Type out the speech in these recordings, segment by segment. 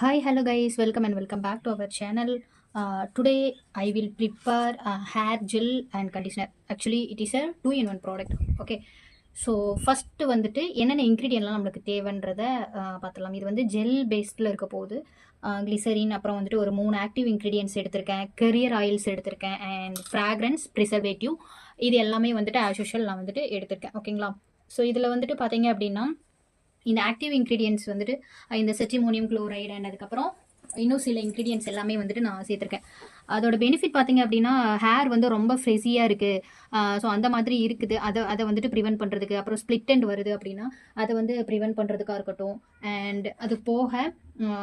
Hi, hello guys, welcome and welcome back to our channel. Uh, today I will prepare a hair gel and conditioner. Actually, it is a two in one product. Okay. So first வந்துட்டு என்னென்ன இன்க்ரீடியன்ட்லாம் நம்மளுக்கு தேவைன்றத uh, பார்த்துலாம் இது வந்து gel பேஸ்டில் இருக்க போகுது uh, glycerin அப்புறம் வந்துட்டு ஒரு மூணு ஆக்டிவ் இன்க்ரீடியன்ட்ஸ் எடுத்திருக்கேன் கெரியர் ஆயில்ஸ் எடுத்திருக்கேன் அண்ட் ஃப்ராக்ரன்ஸ் ப்ரிசர்வேட்டிவ் இது எல்லாமே வந்துட்டு ஆஸ் யூஷுவல் நான் வந்துட்டு எடுத்திருக்கேன் ஓகேங்களா ஸோ இதில் வந்துட்டு பார்த்தீங்க அப்படின்னா இந்த ஆக்டிவ் இன்க்ரீடியன்ஸ் வந்துட்டு இந்த செட்டிமோனியம் குளோரைடு அண்ட் அதுக்கப்புறம் இன்னும் சில இன்க்ரீடியன்ஸ் எல்லாமே வந்துட்டு நான் சேர்த்துருக்கேன். அதோட பெனிஃபிட் பார்த்தீங்க அப்படின்னா ஹேர் வந்து ரொம்ப ஃப்ரெஸியாக இருக்குது ஸோ அந்த மாதிரி இருக்குது. அதை அதை வந்துட்டு ப்ரிவென்ட் பண்ணுறதுக்கு அப்புறம் ஸ்ப்ளிட் அண்ட் வருது அப்படின்னா அதை வந்து ப்ரிவென்ட் பண்ணுறதுக்காக இருக்கட்டும். அண்ட் அது போக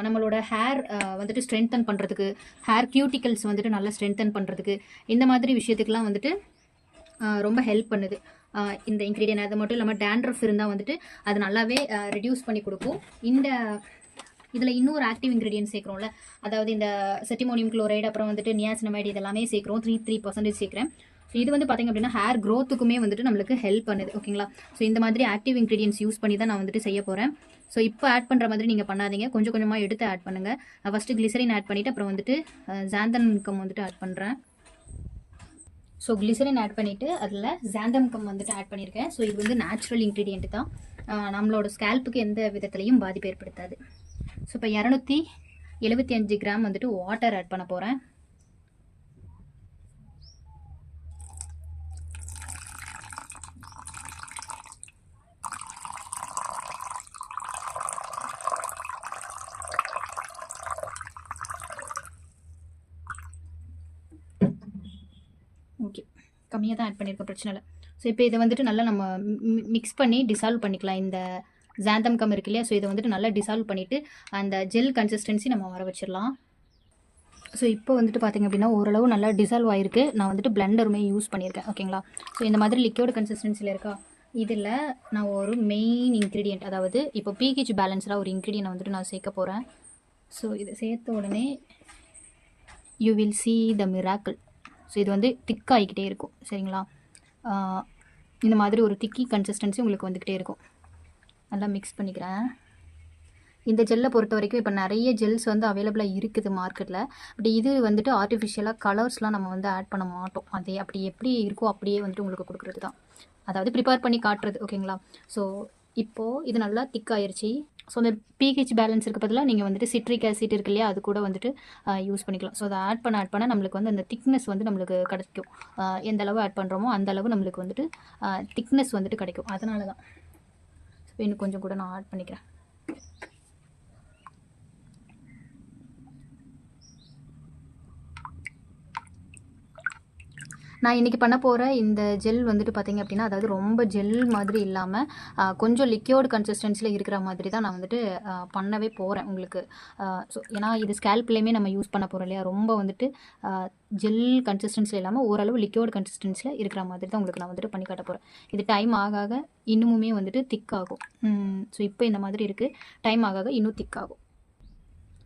நம்மளோட ஹேர் வந்துட்டு ஸ்ட்ரென்தன் பண்ணுறதுக்கு ஹேர் க்யூட்டிக்கல்ஸ் வந்துட்டு நல்லா ஸ்ட்ரென்தன் பண்ணுறதுக்கு இந்த மாதிரி விஷயத்துக்கெலாம் வந்துட்டு ரொம்ப ஹெல்ப் பண்ணுது. இந்த இன்க்ரீடியன் அது மட்டும் இல்லாமல் டேண்ட்ரஃப் இருந்தால் வந்துட்டு அது நல்லாவே ரெடியூஸ் பண்ணி கொடுக்கும். இந்த இதில் இன்னொரு ஆக்டிவ் இன்க்ரீடியன்ட் சேர்க்குறோம்ல அதாவது இந்த செட்டிமோனியம் குளோரைடு அப்புறம் வந்துட்டு நியாசினமைடு இதெல்லாமே சேர்க்குறோம். த்ரீ த்ரீ பர்சன்டேஜ் சேர்க்குறேன். ஸோ இது வந்து பார்த்திங்க அப்படின்னா ஹேர் க்ரோத்துக்குமே வந்துட்டு நம்மளுக்கு ஹெல்ப் பண்ணுது ஓகேங்களா ஸோ இந்த மாதிரி ஆக்டிவ் இன்க்ரீடியன்ஸ் யூஸ் பண்ணி தான் நான் வந்துட்டு செய்ய போகிறேன் ஸோ இப்போ ஆட் பண்ணுற மாதிரி நீங்கள் பண்ணாதீங்க. கொஞ்சம் கொஞ்சமாக எடுத்து ஆட் பண்ணுங்கள் ஃபஸ்ட்டு கிளிசரின் ஆட் பண்ணிவிட்டு அப்புறம் வந்துட்டு ஜாந்தன் கம் வந்துட்டு ஆட் பண்ணுறேன் ஸோ கிளிசரின் ஆட் பண்ணிவிட்டு அதில் ஜாந்தம் கம் வந்துட்டு ஆட் பண்ணியிருக்கேன் ஸோ இது வந்து நேச்சுரல் இன்க்ரீடியண்ட் தான். நம்மளோட ஸ்கேல்ப்புக்கு எந்த விதத்துலையும் பாதிப்பு ஏற்படுத்தாது. ஸோ இப்போ இரநூத்தி எழுபத்தி அஞ்சு கிராம் வந்துட்டு வாட்டர் ஆட் பண்ண போகிறேன் ஓகே கம்மியாக தான் ஆட் பண்ணியிருக்கேன் பிரச்சனை இல்லை ஸோ இப்போ இதை வந்துட்டு நல்லா நம்ம மிக்ஸ் பண்ணி டிசால்வ் பண்ணிக்கலாம். இந்த ஜாந்தம் கம் இருக்கு இல்லையா? ஸோ இதை வந்துட்டு நல்லா டிசால்வ் பண்ணிவிட்டு அந்த ஜெல் கன்சிஸ்டன்சி நம்ம வர வச்சிடலாம். ஸோ இப்போ வந்துட்டு பார்த்திங்க அப்படின்னா ஓரளவு நல்லா டிசால்வ் ஆகிருக்கு நான் வந்துட்டு பிளெண்டருமே யூஸ் பண்ணியிருக்கேன். ஓகேங்களா ஸோ இந்த மாதிரி லிக்யூட் கன்சிஸ்டன்சியில் இருக்கா? இதில் நான் ஒரு மெயின் இன்க்ரீடியன்ட் அதாவது இப்போ பிஹெச் பேலன்ஸாக ஒரு இன்க்ரீடியன் வந்துட்டு நான் சேர்க்க போகிறேன் ஸோ இதை சேர்த்த உடனே you will see the miracle so இது வந்து திக் ஆகிக்கிட்டே இருக்கும். சரிங்களா? இந்த மாதிரி ஒரு திக்கி கன்சிஸ்டன்சி உங்களுக்கு வந்துக்கிட்டே இருக்கும். நல்லா மிக்ஸ் பண்ணிக்கிறேன். இந்த ஜெல்லை பொறுத்த வரைக்கும் இப்போ நிறைய ஜெல்ஸ் வந்து அவைலபிளாக இருக்குது மார்க்கெட்டில் பட் இது வந்துட்டு ஆர்டிஃபிஷியலாக கலர்ஸ்லாம் நம்ம வந்து ஆட் பண்ண மாட்டோம். அதே அப்படி எப்படி இருக்கோ அப்படியே வந்துட்டு உங்களுக்கு கொடுக்குறது தான். அதாவது ப்ரிப்பேர் பண்ணி காட்டுறது ஓகேங்களா ஸோ இப்போது இது நல்லா திக் ஆயிருச்சு. ஸோ அந்த பிஹெச் பேலன்ஸ் இருக்க பதிலாக நீங்கள் வந்துட்டு சிட்ரிக் ஆசிட் இருக்கு இல்லையா அது கூட வந்துட்டு யூஸ் பண்ணிக்கலாம். ஸோ அதை ஆட் பண்ண ஆட் பண்ண நம்மளுக்கு வந்து அந்த திக்னஸ் வந்து நம்மளுக்கு கிடைக்கும். எந்த அளவு ஆட் பண்ணுறோமோ அந்த அளவு நம்மளுக்கு வந்துட்டு திக்னஸ் வந்துட்டு கிடைக்கும். அதனால தான் ஸோ இன்னும் கொஞ்சம் கூட நான் ஆட் பண்ணிக்கிறேன். நான் இன்றைக்கி பண்ண போகிற இந்த ஜெல் வந்துட்டு பார்த்தீங்க அப்படின்னா அதாவது ரொம்ப ஜெல் மாதிரி இல்லாமல் கொஞ்சம் லிக்யோர்டு கன்சிஸ்டன்சியில் இருக்கிற மாதிரி தான் நான் வந்துட்டு பண்ணவே போகிறேன் உங்களுக்கு. ஸோ ஏன்னா இது ஸ்கேல்ப்லேயுமே நம்ம யூஸ் பண்ண போகிறோம் இல்லையா? ரொம்ப வந்துட்டு ஜெல் கன்சிஸ்டன்சியில் இல்லாமல் ஓரளவு லிக்யோர்டு கன்சிஸ்டன்சியில் இருக்கிற மாதிரி தான் உங்களுக்கு நான் வந்துட்டு பண்ணி காட்ட போகிறேன் இது டைம் ஆக ஆக இன்னுமுமே வந்துட்டு திக் ஆகும். ஸோ இப்போ இந்த மாதிரி இருக்குது டைம் ஆக ஆக இன்னும் திக் ஆகும்.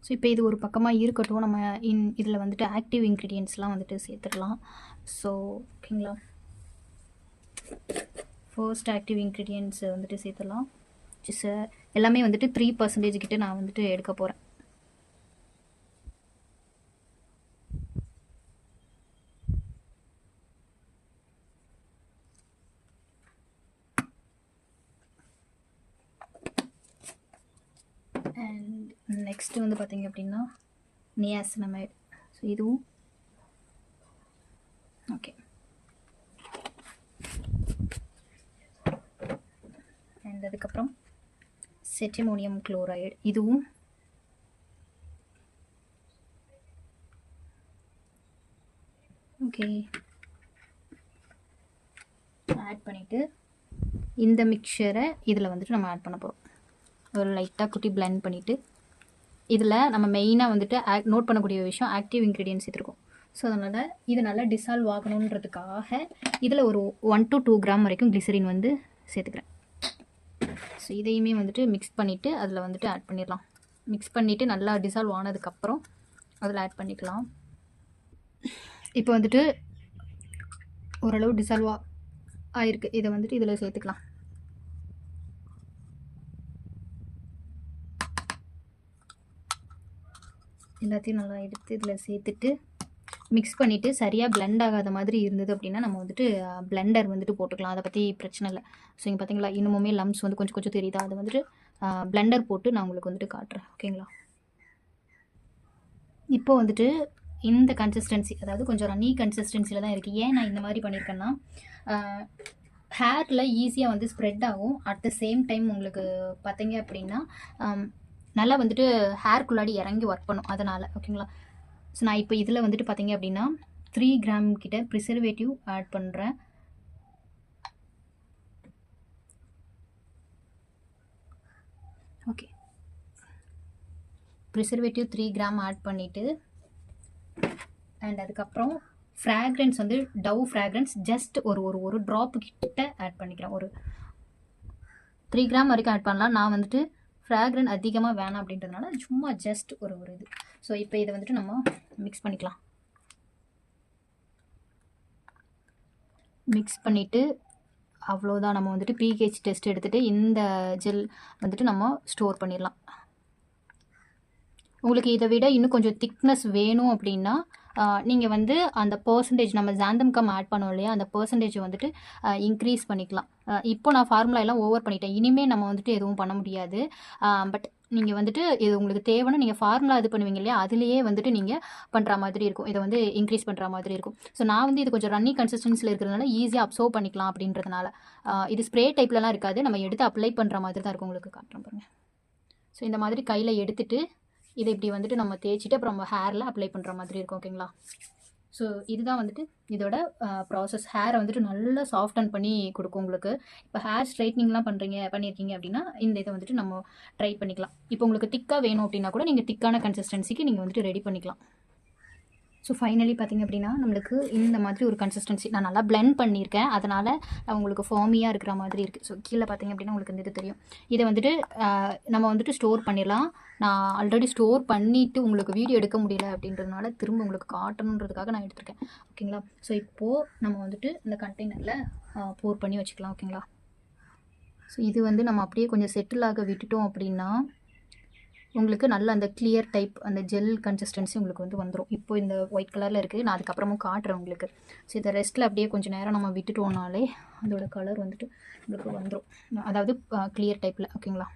ஸோ இப்போ இது ஒரு பக்கமாக இருக்கட்டும். நம்ம இன் இதில் வந்துட்டு ஆக்டிவ் இன்க்ரீடியன்ஸ்லாம் வந்துட்டு சேர்த்துடலாம். ஸோ ஓகேங்களா? ஃபர்ஸ்ட் ஆக்டிவ் இன்க்ரீடியன்ட்ஸ் வந்துட்டு சேர்த்துலாம் எல்லாமே வந்துட்டு த்ரீ பர்சன்டேஜ் கிட்ட நான் வந்துட்டு எடுக்க போகிறேன் அண்ட் நெக்ஸ்ட்டு வந்து பார்த்தீங்க அப்படின்னா நியாசினமைட் ஸோ இதுவும் ஓகே அண்ட் அதுக்கப்புறம் செட்டிமோனியம் குளோரைடு. இதுவும் ஓகே ஆட் பண்ணிவிட்டு இந்த மிக்சரை இதில் வந்துட்டு நம்ம ஆட் பண்ண போகிறோம் ஒரு லைட்டாக குட்டி பிளெண்ட் பண்ணிவிட்டு இதில் நம்ம மெயினாக வந்துட்டு ஆக் நோட் பண்ணக்கூடிய விஷயம் ஆக்டிவ் இன்க்ரீடியன்ஸ் இருக்கும் ஸோ அதனால் இது நல்லா டிசால்வ் ஆகணுன்றதுக்காக இதில் ஒரு ஒன் டு டூ கிராம் வரைக்கும் கிளிசரின் வந்து சேர்த்துக்கிறேன். ஸோ இதையுமே வந்துட்டு மிக்ஸ் பண்ணிவிட்டு அதில் வந்துட்டு ஆட் பண்ணிடலாம். மிக்ஸ் பண்ணிவிட்டு நல்லா டிசால்வ் ஆனதுக்கப்புறம் அதில் ஆட் பண்ணிக்கலாம். இப்போ வந்துட்டு ஓரளவு டிசால்வ் ஆயிருக்கு. இதை வந்துட்டு இதில் சேர்த்துக்கலாம். எல்லாத்தையும் நல்லா எடுத்து இதில் சேர்த்துட்டு மிக்ஸ் பண்ணிவிட்டு சரியாக பிளெண்ட் ஆகாத மாதிரி இருந்தது அப்படின்னா நம்ம வந்துட்டு பிளெண்டர் வந்துட்டு போட்டுக்கலாம். அதை பற்றி பிரச்சனை இல்லை. ஸோ இங்கே பார்த்தீங்களா இன்னுமுமே லம்ஸ் வந்து கொஞ்சம் கொஞ்சம் தெரியுதா? அதை வந்துட்டு பிளெண்டர் போட்டு நான் உங்களுக்கு வந்துட்டு காட்டுறேன். ஓகேங்களா இப்போ வந்துட்டு இந்த கன்சிஸ்டன்சி அதாவது கொஞ்சம் ரன்னி கன்சிஸ்டன்சியில் தான் இருக்குது ஏன் நான் இந்த மாதிரி பண்ணியிருக்கேன்னா ஹேரில் ஈஸியாக வந்து ஸ்ப்ரெட் ஆகும். அட் த சேம் டைம் உங்களுக்கு பார்த்தீங்க அப்படின்னா நல்லா வந்துட்டு ஹேர்க்குள்ளாடி இறங்கி ஒர்க் பண்ணும். அதனால் ஓகேங்களா ஸோ நான் இப்போ இதில் வந்துட்டு பார்த்தீங்க அப்படின்னா த்ரீ கிராம் கிட்ட ப்ரிசர்வேட்டிவ் ஆட் பண்ணுறேன் okay preservative three gram add பண்ணிவிட்டு அண்ட் அதுக்கப்புறம் ஃப்ராக்ரன்ஸ் வந்து டவ் ஃப்ராக்ரன்ஸ் ஜஸ்ட் ஒரு ஒரு ஒரு ட்ராப் கிட்ட ஆட் பண்ணிக்கிறேன். ஒரு த்ரீ கிராம் வரைக்கும் ஆட் பண்ணலாம். நான் வந்துட்டு ஃப்ராக்ரன் அதிகமாக வேணாம் அப்படின்றதுனால சும்மா ஜஸ்ட் ஒரு ஒரு இது. ஸோ இப்போ இதை வந்துட்டு நம்ம மிக்ஸ் பண்ணிக்கலாம். மிக்ஸ் பண்ணிவிட்டு அவ்வளோதான் நம்ம வந்துட்டு பிஹெச் டெஸ்ட் எடுத்துகிட்டு இந்த ஜெல் வந்துட்டு நம்ம ஸ்டோர் பண்ணிடலாம். உங்களுக்கு இதை விட இன்னும் கொஞ்சம் திக்னஸ் வேணும் அப்படின்னா நீங்கள் வந்து அந்த பர்சன்டேஜ் நம்ம ஜாந்தம் கம் ஆட் பண்ணோம் இல்லையா அந்த பர்சன்டேஜ் வந்துட்டு இன்க்ரீஸ் பண்ணிக்கலாம். இப்போ நான் ஃபார்முலா எல்லாம் ஓவர் பண்ணிட்டேன். இனிமேல் நம்ம வந்துட்டு எதுவும் பண்ண முடியாது. பட் நீங்கள் வந்துட்டு இது உங்களுக்கு தேவைன்னா நீங்கள் ஃபார்முலா இது பண்ணுவீங்க இல்லையா அதுலேயே வந்துட்டு நீங்கள் பண்ணுற மாதிரி இருக்கும். இதை வந்து இன்க்ரீஸ் பண்ணுற மாதிரி இருக்கும். ஸோ நான் வந்து இது கொஞ்சம் ரன்னி கன்சிஸ்டன்சியில் இருக்கிறதுனால ஈஸியாக அப்சர்வ் பண்ணிக்கலாம் அப்படின்றதுனால. இது ஸ்ப்ரே டைப்லலாம் இருக்காது. நம்ம எடுத்து அப்ளை பண்ணுற மாதிரி தான் இருக்கும் உங்களுக்கு காட்டுறேன் பாருங்கள் ஸோ இந்த மாதிரி கையில் எடுத்துகிட்டு இதை இப்படி வந்துட்டு நம்ம தேய்ச்சிட்டு அப்புறம் நம்ம ஹேரில் அப்ளை பண்ணுற மாதிரி இருக்கும் ஓகேங்களா ஸோ இதுதான் வந்துட்டு இதோட ப்ராசஸ் ஹேரை வந்துட்டு நல்லா சாஃப்டன் பண்ணி கொடுக்கும் உங்களுக்கு. இப்போ ஹேர் ஸ்ட்ரைட்னிங்லாம் பண்ணுறீங்க பண்ணியிருக்கீங்க அப்படின்னா இந்த இதை வந்துட்டு நம்ம ட்ரை பண்ணிக்கலாம். இப்போ உங்களுக்கு திக்காக வேணும் அப்படின்னா கூட நீங்கள் திக்கான கன்சிஸ்டன்சிக்கு நீங்கள் வந்துட்டு ரெடி பண்ணிக்கலாம். ஸோ ஃபைனலி பார்த்தீங்க அப்படின்னா நம்மளுக்கு இந்த மாதிரி ஒரு கன்சிஸ்டன்சி நான் நல்லா பிளெண்ட் பண்ணியிருக்கேன். அதனால் உங்களுக்கு ஃபார்மியாக இருக்கிற மாதிரி இருக்குது ஸோ கீழே பார்த்தீங்க அப்படின்னா உங்களுக்கு இந்த இது தெரியும். இதை வந்துட்டு நம்ம வந்துட்டு ஸ்டோர் பண்ணிடலாம். நான் ஆல்ரெடி ஸ்டோர் பண்ணிவிட்டு உங்களுக்கு வீடியோ எடுக்க முடியல அப்படின்றதுனால திரும்ப உங்களுக்கு காட்டணுன்றதுக்காக நான் எடுத்திருக்கேன். ஓகேங்களா ஸோ இப்போது நம்ம வந்துட்டு இந்த கண்டெய்னரில் போர் பண்ணி வச்சுக்கலாம். ஓகேங்களா ஸோ இது வந்து நம்ம அப்படியே கொஞ்சம் செட்டில் ஆக விட்டுட்டோம் அப்படின்னா உங்களுக்கு நல்ல அந்த கிளியர் டைப் அந்த ஜெல் கன்சிஸ்டன்சி உங்களுக்கு வந்து வந்துடும் இப்போ இந்த ஒயிட் கலரில் இருக்குது நான் அதுக்கப்புறமும் காட்டுறேன் உங்களுக்கு. ஸோ இதை ரெஸ்ட்டில் அப்படியே கொஞ்சம் நேரம் நம்ம விட்டுட்டோம்னாலே அதோட கலர் வந்துட்டு உங்களுக்கு வந்துடும் அதாவது கிளியர் டைப்பில் ஓகேங்களா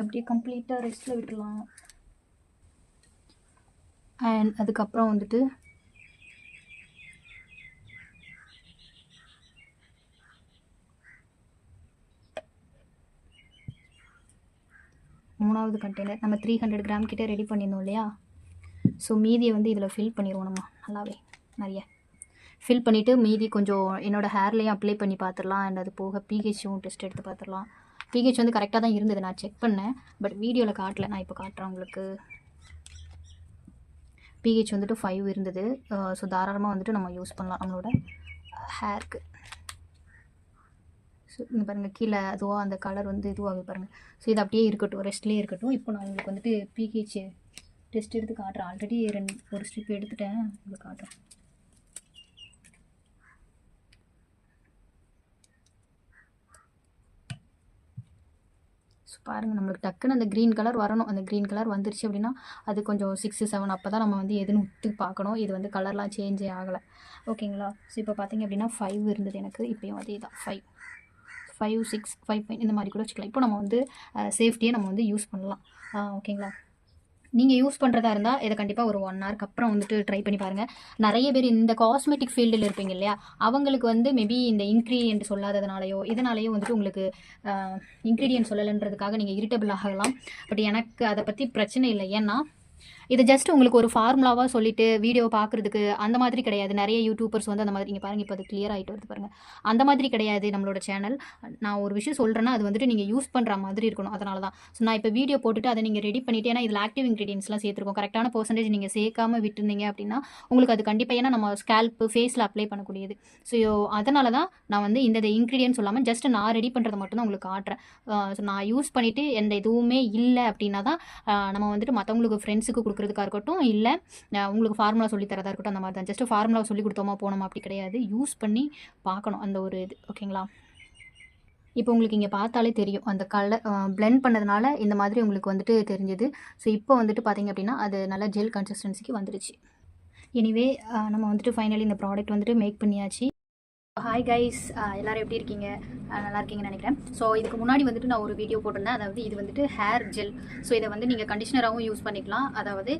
அப்படியே கம்ப்ளீட்டாக ரெஸ்ட்டில் விட்டுடலாம். அண்ட் அதுக்கப்புறம் வந்துட்டு மூணாவது கண்டெய்னர் நம்ம த்ரீ ஹண்ட்ரட் கிராம் கிட்டே ரெடி பண்ணியிருந்தோம் இல்லையா? ஸோ மீதியை வந்து இதில் ஃபில் பண்ணிடுவோம் நம்ம. நல்லாவே நிறைய. ஃபில் பண்ணிவிட்டு மீதி கொஞ்சம் என்னோடய ஹேர்லேயும் அப்ளை பண்ணி பார்த்துடலாம். அண்ட் அது போக பிஹெச்சும் டெஸ்ட் எடுத்து பார்த்துடலாம். பிஹெச் வந்து கரெக்டாக தான் இருந்தது. நான் செக் பண்ணேன். பட் வீடியோவில் காட்டல. நான் இப்போ காட்டுறேன் உங்களுக்கு. பிஹெச் வந்துட்டு ஃபைவ் இருந்தது. ஸோ தாராளமாக வந்துட்டு நம்ம யூஸ் பண்ணலாம் நம்மளோட ஹேருக்கு ஸோ இங்கே பாருங்கள் கீழே அதுவாக அந்த கலர் வந்து இதுவாக பாருங்கள் ஸோ இது அப்படியே இருக்கட்டும். ரெஸ்ட்லேயே இருக்கட்டும். இப்போ நான் உங்களுக்கு வந்துட்டு பிஹெச் டெஸ்ட் எடுத்து காட்டுறேன். ஆல்ரெடி ரெண்டு ஒரு ஸ்ட்ரிப் எடுத்துட்டேன். உங்களுக்கு காட்டுறேன். பாருங்கள் நம்மளுக்கு டக்குன்னு அந்த க்ரீன் கலர் வரணும். அந்த க்ரீன் கலர் வந்துருச்சு அப்படின்னா அது கொஞ்சம் சிக்ஸு செவன் அப்போ தான் நம்ம வந்து எதுன்னு உத்து பார்க்கணும். இது வந்து கலர்லாம் சேஞ்சே ஆகலை. ஓகேங்களா ஸோ இப்போ பார்த்தீங்க அப்படின்னா ஃபைவ் இருந்தது எனக்கு. இப்போயும் அதே தான். Five five six five five இந்த மாதிரி கூட வச்சுக்கலாம். இப்போ நம்ம வந்து சேஃப்டியாக நம்ம வந்து யூஸ் பண்ணலாம். ஓகேங்களா நீங்கள் யூஸ் பண்ணுறதா இருந்தால் இதை கண்டிப்பாக ஒரு ஒன் ஹவருக்கு அப்புறம் வந்துட்டு ட்ரை பண்ணி பாருங்கள் நிறைய பேர் இந்த காஸ்மெட்டிக் ஃபீல்டில் இருப்பீங்க இல்லையா? அவங்களுக்கு வந்து மேபி இந்த இன்க்ரீடியன்ட் சொல்லாததுனாலையோ இதனாலேயோ வந்துட்டு உங்களுக்கு இன்க்ரீடியன்ட் சொல்லலைன்றதுக்காக நீங்கள் இரிட்டபிள் ஆகலாம். பட் எனக்கு அதை பற்றி பிரச்சனை இல்லை. ஏன்னா இது ஜஸ்ட் உங்களுக்கு ஒரு ஃபார்முலாவாக சொல்லிட்டு வீடியோ பார்க்குறதுக்கு அந்த மாதிரி கிடையாது. நிறைய யூடியூபர்ஸ் வந்து அந்த மாதிரி இங்கே பாருங்கள் இப்போ அது கிளியர் ஆகிட்டு வருது பாருங்கள் அந்த மாதிரி கிடையாது நம்மளோட சேனல் நான் ஒரு விஷயம் சொல்கிறேன்னா அது வந்துட்டு நீங்கள் யூஸ் பண்ணுற மாதிரி இருக்கணும். அதனால தான். ஸோ நான் இப்போ வீடியோ போட்டுட்டு அதை நீங்கள் ரெடி பண்ணிவிட்டு ஏன்னா இதில் ஆக்டிவ் இன்க்ரீடியன்ஸ்லாம் சேர்த்துருக்கோம். கரெக்டான பர்சன்டேஜ் நீங்கள் சேர்க்காம விட்டுருந்தீங்க அப்படின்னா உங்களுக்கு அது கண்டிப்பாக ஏன்னா நம்ம ஸ்கேல்ப்பு ஃபேஸில் அப்ளை பண்ணக்கூடியது. ஸோ அதனால தான் நான் வந்து இந்த இன்க்ரீடியன்ட் சொல்லாமல் ஜஸ்ட் நான் ரெடி பண்ணுறதை மட்டும் தான் உங்களுக்கு காட்டுறேன். ஸோ நான் யூஸ் பண்ணிவிட்டு எந்த இதுவுமே இல்லை அப்படின்னா தான் நம்ம வந்துட்டு மற்றவங்களுக்கு ஃப்ரெண்ட்ஸுக்கு கொடுக்க கொடுக்குறதுக்காக இருக்கட்டும் இல்லை உங்களுக்கு ஃபார்முலா சொல்லி இருக்கட்டும் அந்த மாதிரி தான் ஜஸ்ட் ஃபார்முலா சொல்லி கொடுத்தோமா போனோமா அப்படி கிடையாது. யூஸ் பண்ணி பார்க்கணும் அந்த ஒரு இது ஓகேங்களா இப்போ உங்களுக்கு இங்கே பார்த்தாலே தெரியும். அந்த கலர் பிளெண்ட் பண்ணதுனால இந்த மாதிரி உங்களுக்கு வந்துட்டு தெரிஞ்சது. ஸோ இப்போ வந்துட்டு பார்த்தீங்க அப்படின்னா அது நல்லா ஜெல் கன்சிஸ்டன்சிக்கு வந்துடுச்சு எனிவே நம்ம வந்துட்டு ஃபைனலி இந்த ப்ராடக்ட் வந்துட்டு மேக் பண்ணியாச்சு. ஹாய் கைஸ் எல்லோரும் எப்படி இருக்கீங்க? நல்லா இருக்கீங்கன்னு நினைக்கிறேன். ஸோ இதுக்கு முன்னாடி வந்துட்டு நான் ஒரு வீடியோ போட்டிருந்தேன். அதாவது இது வந்துட்டு ஹேர் ஜெல் ஸோ இதை வந்து நீங்கள் கண்டிஷனராகவும் யூஸ் பண்ணிக்கலாம். அதாவது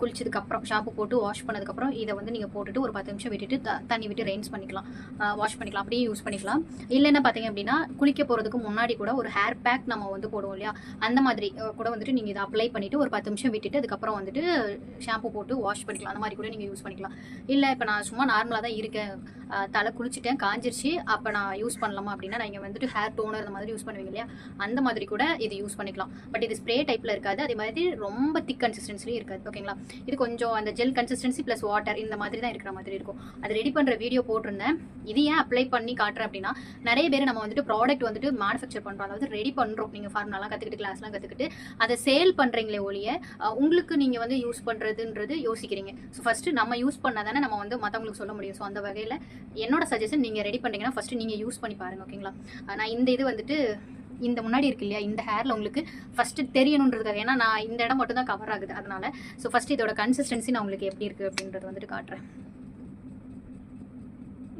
குளிச்சதுக்கப்புறம் ஷாம்பு போட்டு வாஷ் பண்ணதுக்கப்புறம் இதை வந்து நீங்கள் போட்டுட்டு ஒரு பத்து நிமிஷம் விட்டுட்டு த- தண்ணி விட்டு ரெயின்ஸ் பண்ணிக்கலாம். வாஷ் பண்ணிக்கலாம். அப்படியே யூஸ் பண்ணிக்கலாம். இல்லைன்னா பார்த்தீங்க அப்படின்னா குளிக்க போகிறதுக்கு முன்னாடி கூட ஒரு ஹேர் பேக் நம்ம வந்து போடுவோம் இல்லையா? அந்த மாதிரி கூட வந்துட்டு நீங்கள் இதை அப்ளை பண்ணிவிட்டு ஒரு பத்து நிமிஷம் விட்டுட்டு அதுக்கப்புறம் வந்துட்டு ஷாம்பு போட்டு வாஷ் பண்ணிக்கலாம். அந்த மாதிரி கூட நீங்கள் யூஸ் பண்ணிக்கலாம். இல்லை இப்போ நான் சும்மா நார்மலாக தான் இருக்கேன். தலை குளிச்சுட்டேன். காஞ்சிருச்சு அப்போ நான் யூஸ் பண்ணலாமா அப்படின்னா நீங்கள் வந்துட்டு ஹேர் டோனர் அந்த மாதிரி யூஸ் பண்ணுவீங்க இல்லையா? அந்த மாதிரி கூட இது யூஸ் பண்ணிக்கலாம். பட் இது ஸ்ப்ரே டைப்பில் இருக்காது. அதே மாதிரி ரொம்ப திக் கன்சிஸ்டன்சிலையும் இருக்காது. ஓகேங்களா இது கொஞ்சம் அந்த ஜெல் கன்சிஸ்டன்சி ப்ளஸ் வாட்டர் இந்த மாதிரி தான் இருக்கிற மாதிரி இருக்கும். அது ரெடி பண்ணுற வீடியோ போட்டிருந்தேன். இது ஏன் அப்ளை பண்ணி காட்டுறேன் அப்படின்னா நிறைய பேர் நம்ம வந்துட்டு ப்ராடக்ட் வந்துட்டு மேனுஃபேக்சர் பண்ணுறோம் அதாவது ரெடி பண்ணுறோம் நீங்கள் ஃபார்முலாலாம் கற்றுக்கிட்டு கிளாஸ்லாம் கற்றுக்கிட்டு அதை சேல் பண்ணுறீங்களே ஒழிய உங்களுக்கு நீங்கள் வந்து யூஸ் பண்ணுறதுன்றது யோசிக்கிறீங்க. ஸோ ஃபஸ்ட்டு நம்ம யூஸ் பண்ணால் தானே நம்ம வந்து மற்றவங்களுக்கு சொல்ல முடியும். ஸோ அந்த வகையில் என்னோட சஜஷன் நீங்கள் ரெடி பண்ணுறீங்கன்னா ஃபஸ்ட்டு நீங்கள் யூஸ் பண்ணி பாருங்க ஓகேங்களா நான் இந்த இது வந்துட்டு இந்த முன்னாடி இருக்கு இல்லையா இந்த ஹேரில் உங்களுக்கு ஃபஸ்ட்டு தெரியணுன்றதுக்காக ஏன்னா நான் இந்த இடம் மட்டும் தான் கவர் ஆகுது அதனால். ஸோ ஃபஸ்ட் இதோட கன்சிஸ்டன்சி நான் உங்களுக்கு எப்படி இருக்குது அப்படின்றது வந்துட்டு காட்டுறேன்.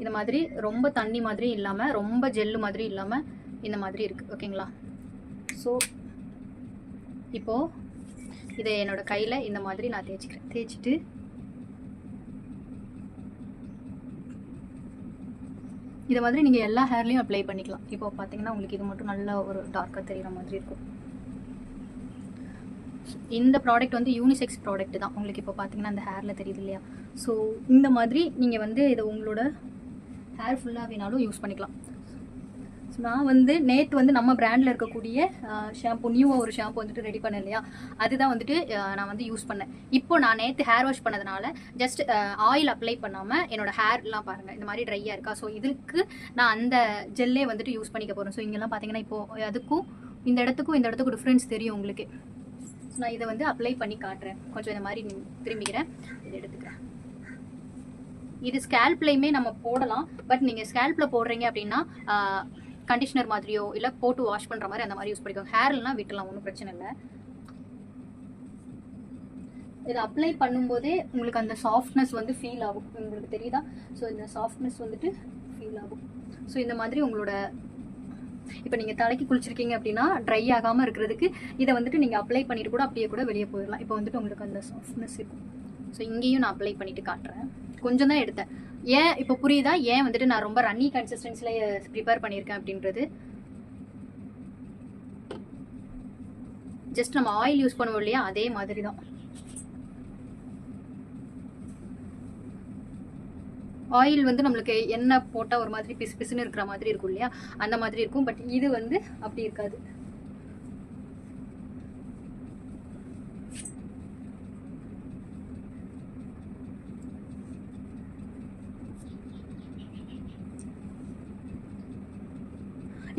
இந்த மாதிரி ரொம்ப தண்ணி மாதிரி இல்லாமல் ரொம்ப ஜெல்லு மாதிரி இல்லாமல் இந்த மாதிரி இருக்குது ஓகேங்களா ஸோ இப்போது இதை என்னோடய கையில் இந்த மாதிரி நான் தேய்ச்சிக்கிறேன். தேய்ச்சிட்டு இதை மாதிரி நீங்கள் எல்லா ஹேர்லேயும் அப்ளை பண்ணிக்கலாம். இப்போ பார்த்தீங்கன்னா உங்களுக்கு இது மட்டும் நல்ல ஒரு டார்க்காக தெரிகிற மாதிரி இருக்கும். இந்த ப்ராடக்ட் வந்து யூனிசெக்ஸ் ப்ராடக்ட் தான். உங்களுக்கு இப்போ பார்த்தீங்கன்னா அந்த ஹேரில் தெரியுது இல்லையா? ஸோ இந்த மாதிரி நீங்கள் வந்து இதை உங்களோட ஹேர் ஃபுல்லாக வேணாலும் யூஸ் பண்ணிக்கலாம். ஸோ நான் வந்து நேற்று வந்து நம்ம பிராண்டில் இருக்கக்கூடிய ஷாம்பு நியூவாக ஒரு ஷாம்பு வந்துட்டு ரெடி பண்ணேன் இல்லையா? அதுதான் வந்துட்டு நான் வந்து யூஸ் பண்ணேன். இப்போ நான் நேற்று ஹேர் வாஷ் பண்ணதுனால ஜஸ்ட் ஆயில் அப்ளை பண்ணாமல் என்னோட ஹேர்லாம் பாருங்கள் இந்த மாதிரி ட்ரையாக இருக்கா? ஸோ இதுக்கு நான் அந்த ஜெல்லே வந்துட்டு யூஸ் பண்ணிக்க போகிறேன் ஸோ இங்கெல்லாம் பார்த்தீங்கன்னா இப்போ அதுக்கும் இந்த இடத்துக்கும் இந்த இடத்துக்கும் டிஃப்ரென்ஸ் தெரியும் உங்களுக்கு. நான் இதை வந்து அப்ளை பண்ணி காட்டுறேன். கொஞ்சம் இந்த மாதிரி திரும்பிக்கிறேன். இதை எடுத்துக்கிறேன். இது ஸ்கேல்ப்லையுமே நம்ம போடலாம். பட் நீங்கள் ஸ்கேல்ப்பில் போடுறீங்க அப்படின்னா கண்டிஷனர் மாதிரியோ இல்லை போட்டு வாஷ் பண்ணுற மாதிரி அந்த மாதிரி யூஸ் பண்ணிக்கோங்க. ஹேர்லாம் விட்டுலாம் ஒன்றும் பிரச்சனை இல்லை. இதை அப்ளை பண்ணும்போதே உங்களுக்கு அந்த சாஃப்ட்னஸ் வந்து ஃபீல் ஆகும். உங்களுக்கு தெரியுதா? ஸோ இந்த சாஃப்ட்னஸ் வந்துட்டு ஃபீல் ஆகும். ஸோ இந்த மாதிரி உங்களோட இப்போ நீங்கள் தலைக்கு குளிச்சிருக்கீங்க அப்படின்னா ட்ரை ஆகாமல் இருக்கிறதுக்கு இதை வந்துட்டு நீங்கள் அப்ளை பண்ணிட்டு கூட அப்படியே கூட வெளியே போயிடலாம். இப்போ வந்துட்டு உங்களுக்கு அந்த சாஃப்ட்னஸ் இருக்கும். ஸோ இங்கேயும் நான் அப்ளை பண்ணிட்டு காட்டுறேன். கொஞ்சம் தான் எடுத்தேன். ஏன் இப்போ புரியுதா? ஏன் வந்துட்டு நான் ரொம்ப ரன்னி கன்சிஸ்டன்சியில் ப்ரிப்பேர் பண்ணியிருக்கேன் அப்படின்றது? ஜஸ்ட் நம்ம ஆயில் யூஸ் பண்ணுவோம் இல்லையா? அதே மாதிரி தான் ஆயில் வந்து நம்மளுக்கு எண்ணெய் போட்டால் ஒரு மாதிரி பிசு பிசுன்னு இருக்கிற மாதிரி இருக்கும் இல்லையா? அந்த மாதிரி இருக்கும். பட் இது வந்து அப்படி இருக்காது.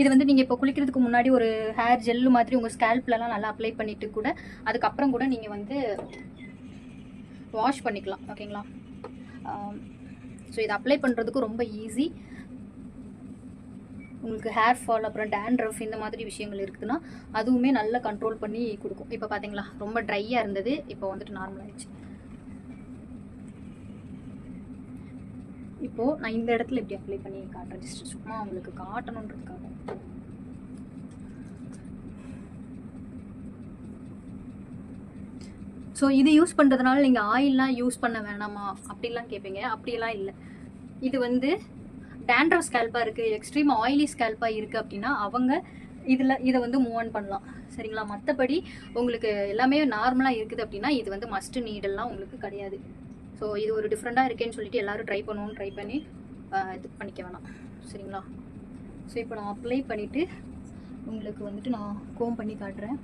இது வந்து நீங்கள் இப்போ குளிக்கிறதுக்கு முன்னாடி ஒரு ஹேர் ஜெல்லு மாதிரி உங்கள் ஸ்கேல்ப்லலாம் நல்லா அப்ளை பண்ணிவிட்டு கூட அதுக்கப்புறம் கூட நீங்கள் வந்து வாஷ் பண்ணிக்கலாம் ஓகேங்களா ஸோ இதை அப்ளை பண்ணுறதுக்கு ரொம்ப ஈஸி உங்களுக்கு ஹேர் ஃபால் அப்புறம் டேண்ட்ரஃப் இந்த மாதிரி விஷயங்கள் இருக்குதுன்னா அதுவுமே நல்லா கண்ட்ரோல் பண்ணி கொடுக்கும். இப்போ பார்த்தீங்களா ரொம்ப ட்ரையாக இருந்தது இப்போ வந்துட்டு நார்மல் ஆயிடுச்சு. இப்போது நான் இந்த இடத்துல இப்படி அப்ளை பண்ணி காட்டுறேன் ஜஸ்ட் சும்மா உங்களுக்கு காட்டணுன்றதுக்காக. ஸோ இது யூஸ் பண்ணுறதுனால நீங்கள் ஆயில்லாம் யூஸ் பண்ண வேணாமா? அப்படிலாம் கேட்பீங்க அப்படியெல்லாம் இல்லை. இது வந்து டேண்ட்ரவ் ஸ்கேல்பாக இருக்குது எக்ஸ்ட்ரீம் ஆயிலி ஸ்கேல்பாக இருக்குது அப்படின்னா அவங்க இதில் இதை வந்து மூவ் ஆன் பண்ணலாம். சரிங்களா? மற்றபடி உங்களுக்கு எல்லாமே நார்மலாக இருக்குது அப்படின்னா இது வந்து மஸ்ட் நீடெல்லாம் உங்களுக்கு கிடையாது. ஸோ இது ஒரு டிஃப்ரெண்ட்டாக இருக்கேன்னு சொல்லிட்டு எல்லாரும் ட்ரை பண்ணுவோம் ட்ரை பண்ணி இது பண்ணிக்க வேணாம். சரிங்களா? ஸோ இப்போ நான் அப்ளை பண்ணிவிட்டு உங்களுக்கு வந்துட்டு நான் கோம் பண்ணி காட்டுறேன்.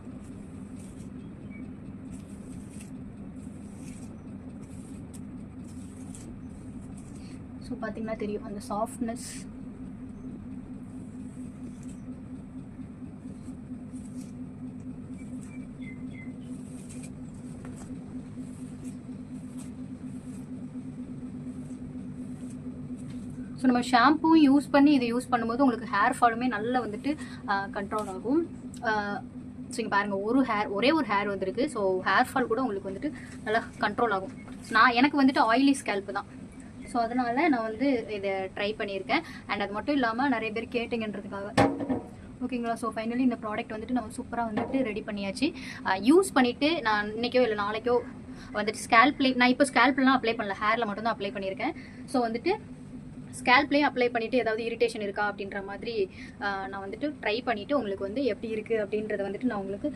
ஸோ பார்த்தீங்கன்னா தெரியும் அந்த சாஃப்ட்னஸ் ஸோ நம்ம ஷாம்புவும் யூஸ் பண்ணி இதை யூஸ் பண்ணும்போது உங்களுக்கு ஹேர் ஃபாலுமே நல்லா வந்துட்டு கண்ட்ரோல் ஆகும். ஸோ இங்கே பாருங்கள் ஒரு ஹேர் ஒரே ஒரு ஹேர் வந்திருக்கு. ஸோ ஹேர் ஃபால் கூட உங்களுக்கு வந்துட்டு நல்லா கண்ட்ரோல் ஆகும். நான் எனக்கு வந்துட்டு ஆயிலி ஸ்கேல்ப்பு தான். ஸோ அதனால் நான் வந்து இதை ட்ரை பண்ணியிருக்கேன். அண்ட் அது மட்டும் இல்லாமல் நிறைய பேர் கேட்டுங்கன்றதுக்காக. ஓகேங்களா ஸோ ஃபைனலி இந்த ப்ராடக்ட் வந்துட்டு நம்ம சூப்பராக வந்துட்டு ரெடி பண்ணியாச்சு. யூஸ் பண்ணிவிட்டு நான் இன்றைக்கோ இல்லை நாளைக்கோ வந்துட்டு ஸ்கேல்ப்லே நான் இப்போ ஸ்கேல்ப்லாம் அப்ளை பண்ணல. ஹேரில் மட்டும் தான் அப்ளை பண்ணியிருக்கேன். ஸோ வந்துட்டு ஸ்கேல்ப்லேயும் அப்ளை பண்ணிவிட்டு ஏதாவது இரிட்டேஷன் இருக்கா அப்படின்ற மாதிரி நான் வந்துட்டு ட்ரை பண்ணிவிட்டு உங்களுக்கு வந்து எப்படி இருக்குது அப்படின்றத வந்துட்டு நான் உங்களுக்கு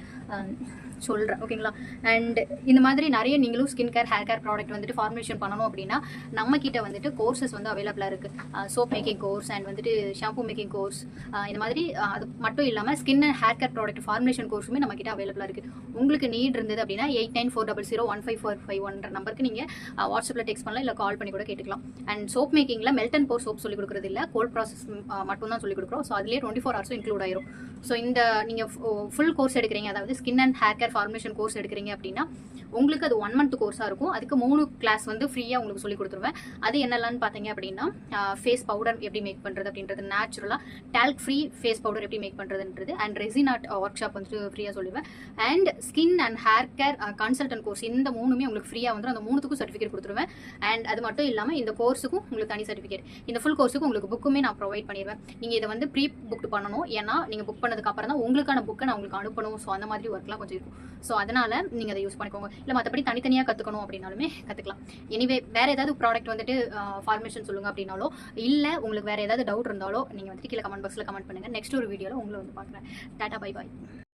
சொல்கிறேன் ஓகேங்களா? அண்ட் இந்த மாதிரி நிறைய நீங்களும் skin care hair care product வந்துட்டு ஃபார்முலேஷன் பண்ணணும் அப்படின்னா நம்ம கிட்ட வந்துட்டு கோர்சஸ் வந்து அவைலபிளாக இருக்குது சோப் மேக்கிங் கோர்ஸ் அண்ட் வந்துட்டு ஷாம்பூ மேக்கிங் கோர்ஸ் இந்த மாதிரி அது மட்டும் இல்லாமல் skin and hair care product formulation கோர்ஸுமே நம்ம கிட்ட அவைலபிளாக இருக்குது உங்களுக்கு நீட் இருந்தது அப்படின்னா eight nine four double zero one five four five ஒன்ற நம்பருக்கு நீங்கள் வாட்ஸ்அப்பில் டெக்ஸ்ட் பண்ணலாம் இல்லை கால் பண்ணி கூட கேட்டுக்கலாம். அண்ட் சோப் மேக்கிங்கில் மெல்டன் அண்ட் போர் சோப் சொல்லி கொடுக்குறது இல்லை கோல்ட் ப்ராசஸ் மட்டும் தான் சொல்லி கொடுக்குறோம். ஸோ அதுலேயே டுவெண்ட்டி ஃபோர் ஹவர்ஸும் இன்க்ளூட் ஆயிரும். ஸோ இந்த நீங்கள் ஃபுல் கோர்ஸ் எடுக்கிறீங்க. அதாவது skin and hair care formation course எடுக்கிறீங்க அப்படின்னா உங்களுக்கு அது ஒன் மந்த் கோர்ஸாக இருக்கும். அதுக்கு மூணு கிளாஸ் வந்து ஃப்ரீயாக உங்களுக்கு சொல்லி கொடுத்துருவேன். அது என்னெல்லாம்னு பார்த்தீங்க அப்படின்னா ஃபேஸ் பவுடர் எப்படி மேக் பண்ணுறது அப்படின்றது நேச்சுரலாக டால்க் ஃப்ரீ ஃபேஸ் பவுடர் எப்படி மேக் பண்ணுறதுன்றது அண்ட் ரெசினாட் ஒர்க் ஷாப் வந்துட்டு ஃப்ரீயாக சொல்லுவேன் and skin and hair care consultant course இந்த மூணுமே உங்களுக்கு ஃப்ரீயாக வந்து அந்த மூணுத்துக்கும் சர்டிஃபிகேட் கொடுத்துருவேன். அண்ட் அது மட்டும் இல்லாமல் இந்த கோர்ஸுக்கும் உங்களுக்கு தனி சர்டிஃபிகேட் இந்த ஃபுல் கோர்ஸுக்கு உங்களுக்கு புக்குமே நான் ப்ரொவைட் பண்ணிடுவேன். நீங்கள் இதை வந்து ப்ரீ புக் பண்ணணும். ஏன்னா நீங்கள் புக் பண்ணதுக்கு அப்புறம் தான் உங்களுக்கான புக்கை நான் உங்களுக்கு அனுப்பணும். ஸோ அந்த மாதிரி ஒர்க்லாம் கொஞ்சம் இருக்கும். ஸோ அதனால் நீங்கள் அதை யூஸ் பண்ணிக்கோங்க. இல்லை மற்றபடி தனித்தனியாக கற்றுக்கணும் அப்படின்னாலுமே கற்றுக்கலாம் எனிவே வேறு ஏதாவது ப்ராடக்ட் வந்துட்டு ஃபார்மேஷன் சொல்லுங்கள் அப்படின்னாலோ இல்லை உங்களுக்கு வேறு ஏதாவது டவுட் இருந்தாலோ நீங்கள் வந்துட்டு கீழே கமெண்ட் பாக்ஸில் கமெண்ட் பண்ணுங்கள் நெக்ஸ்ட் ஒரு வீடியோவில் உங்களை வந்து பார்க்குறேன். Tata bye bye